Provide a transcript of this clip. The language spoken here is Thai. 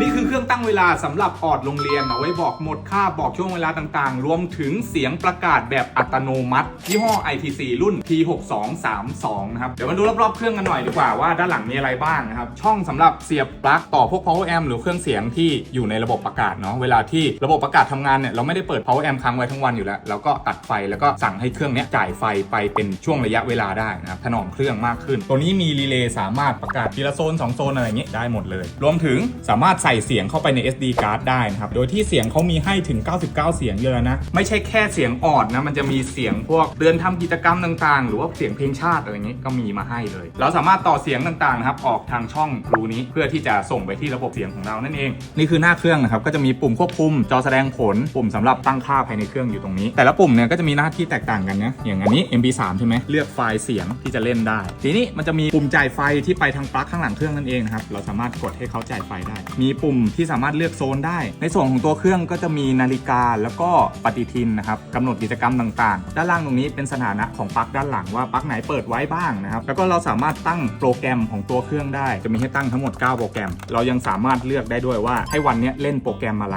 นี่คือเครื่องตั้งเวลาสำหรับออดโรงเรียนเอาไว้บอกหมดค่าบอกช่วงเวลาต่างๆ รวมถึงเสียงประกาศแบบอัตโนมัติยี่ห้อ ITC รุ่น P6232 นะครับ เดี๋ยวมาดูรอบๆเครื่องกันหน่อยดีกว่าว่าด้านหลังมีอะไรบ้างนะครับ ช่องสำหรับเสียบปลั๊กต่อพวก power amp หรือเครื่องเสียงที่อยู่ในระบบประกาศเนาะเวลาที่ระบบประกาศทำงานเนี่ยเราไม่ได้เปิด power amp ค้างไว้ทั้งวันอยู่แล้วเราก็ตัดไฟแล้วก็สั่งให้เครื่องเนี้ยจ่ายไฟไปเป็นช่วงระยะเวลาได้นะครับถนอมเครื่องมากขึ้น ตัวนี้มีรีเลย์สามารถประกาศทีละโซน2โซนอะไรอย่างเงี้ยได้หมดเลย รวมถึงสามารถใส่เสียงเข้าไปใน SD card ได้นะครับ โดยที่เสียงเขามีให้ถึง 99 เสียงเยอะนะ ไม่ใช่แค่เสียงออดนะ มันจะมีเสียงพวกเดือนทำกิจกรรมต่างๆ หรือว่าเสียงเพลงชาติอะไรอย่างเงี้ยก็มีมาให้เลย เราสามารถต่อเสียงต่างๆนะครับออกทางช่องรูนี้เพื่อที่จะส่งไปที่ระบบเสียงของเรานั่นเอง นี่คือหน้าเครื่องนะครับก็จะมีปุ่มควบคุมจอแสดงผลปุ่มสำหรับตั้งค่าภายในเครื่องอยู่ตรงนี้ แต่ละปุ่มเนี่ยก็จะมีหน้าที่แตกต่างกันนะอย่างอันนี้ MP3 ใช่ไหมเลือกไฟล์เสียงที่จะเล่นได้ ทีนี้มันจะมีปุ่มจ่ายไฟที่ไปทางปลั๊กข้างหลังเครื่องนั่นเองนะครับเราสามารถกดให้เขาจ่ายไฟได้มีปุ่มที่สามารถเลือกโซนได้ ในส่วนของตัวเครื่องก็จะมีนาฬิกาแล้วก็ปฏิทินนะครับกำหนดกิจกรรมต่างๆ ด้านล่างตรงนี้เป็นสถานะของปลั๊กด้านหลังว่าปลั๊กไหนเปิดไว้บ้างนะครับแล้วก็เราสามารถตั้งโปรแกรมของตัวเครื่องได้ จะมีให้ตั้งทั้งหมด 9 โปรแกรม เรายังสามารถเลือกได้ด้วยว่าให้วันนี้เล่นโปรแกรมอะไร